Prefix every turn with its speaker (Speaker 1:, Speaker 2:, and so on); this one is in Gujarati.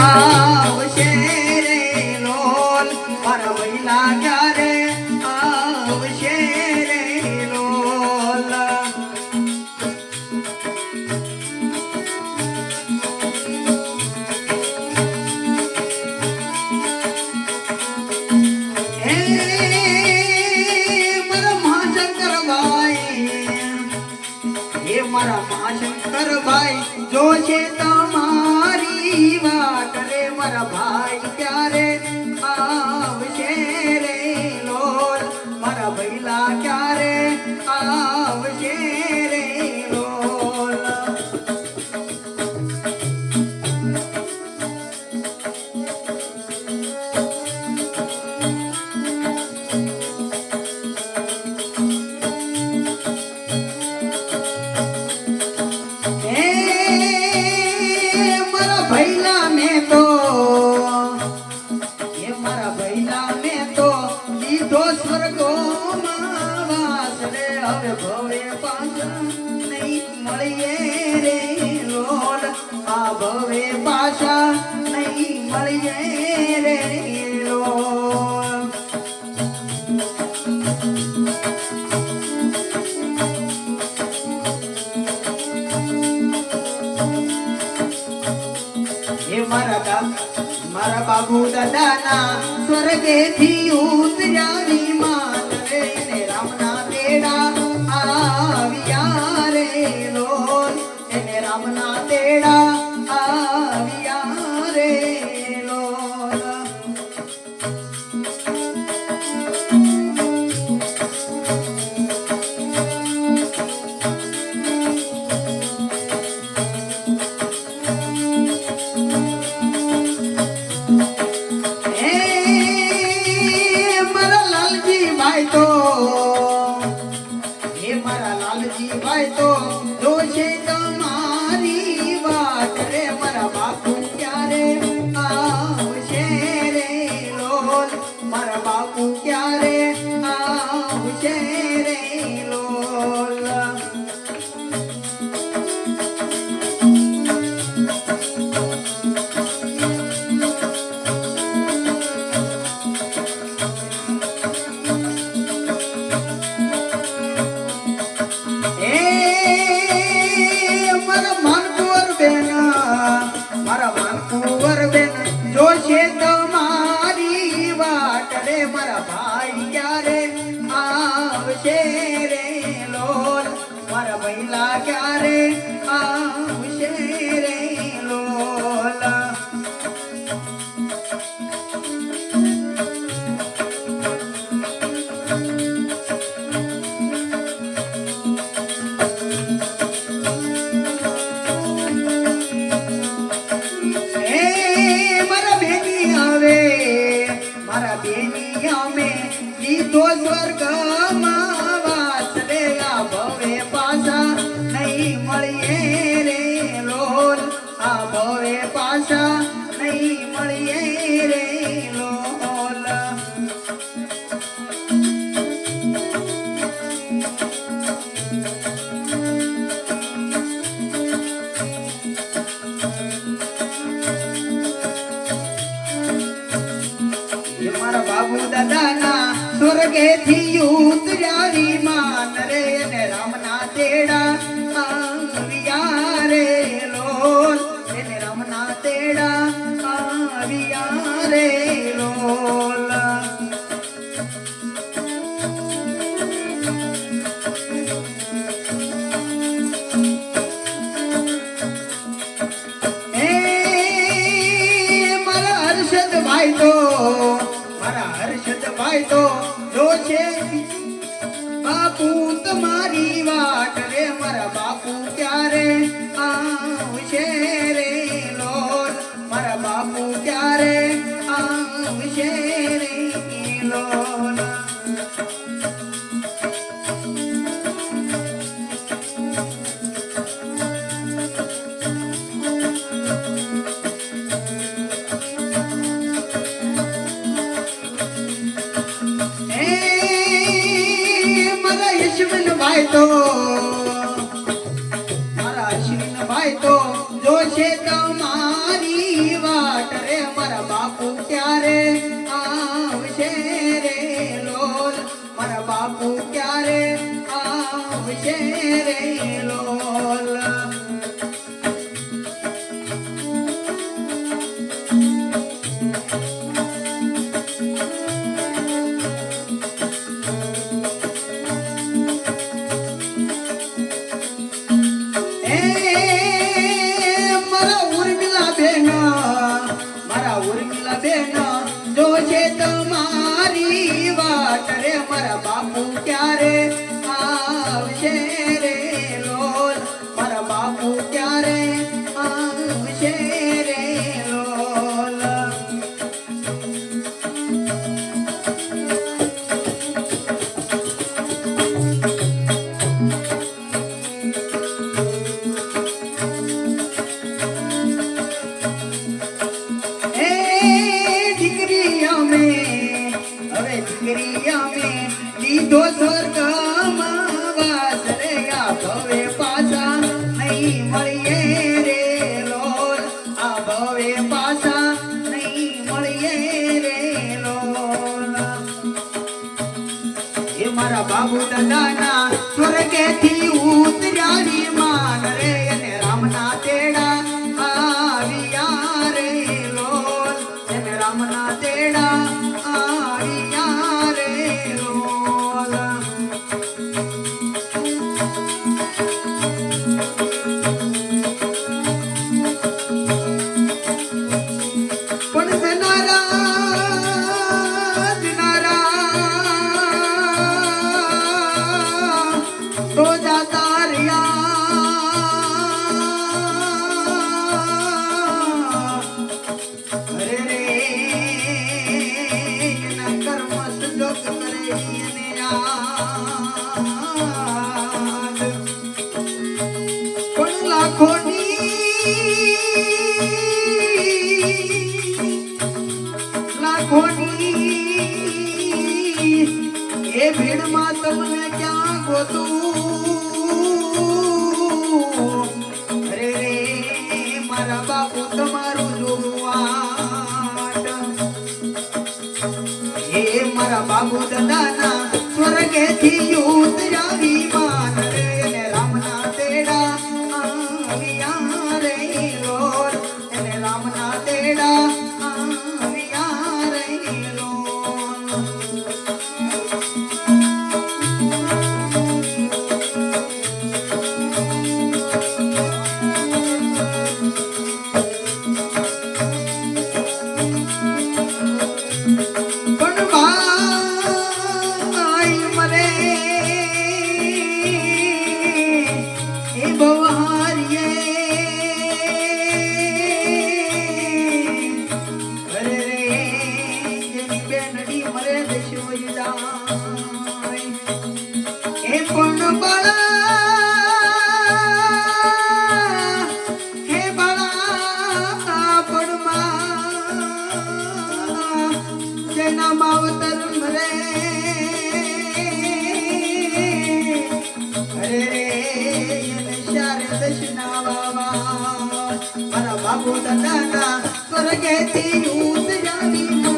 Speaker 1: આવશે રે લોલ. મારા વૈલા ક્યારે આવશે રે લોલ? મારા મહાશંકરભાઈ જો છે રે હવે ભવે પાછા નહીં મળીએ રે લોલ મારા દા મારા બાબુ દાદાના માત રામના તેડા આવ્યા મારા ક્યારે આવશે. પાછા નહીં મળીએ રે લોલ આ પાછા નહીં મળીએ રે લોલ મારા બાબુ દાદાના સ્વર્ગેથી ઉતર્યાની માન. હર્ષદભાઈ મારા હર્ષદ હર્ષદભાઈ તો જોશે બાપુ તમારી વાટ રે, મારા બાપુ ક્યારે આવશે રે લોલ મારા બાપુ ક્યારે આવશે રે લોલ તો મારા શીનભાઈ તો જો છે જોશે તમારી વાટ રે. મારા બાપુ ક્યારે આવશે રે લોલ? મારા બાપુ ક્યારે આવશે રે લોલ? आपको प्यार પાછા નહીં એ મારા બાબુ દાદાના સ્વર્ગેથી ઉતર્યાની માન રામના તેડા આવ્યા રે લોલ એને રામના તેડા આવ્યા ભીડમાં તમને ક્યાં ગોતું? તેથી યુદ્ધ રવિ માનરે રામના તેડા આવ્યા બાબુ દાદા સ્વર્ગેથી ઉતરાવી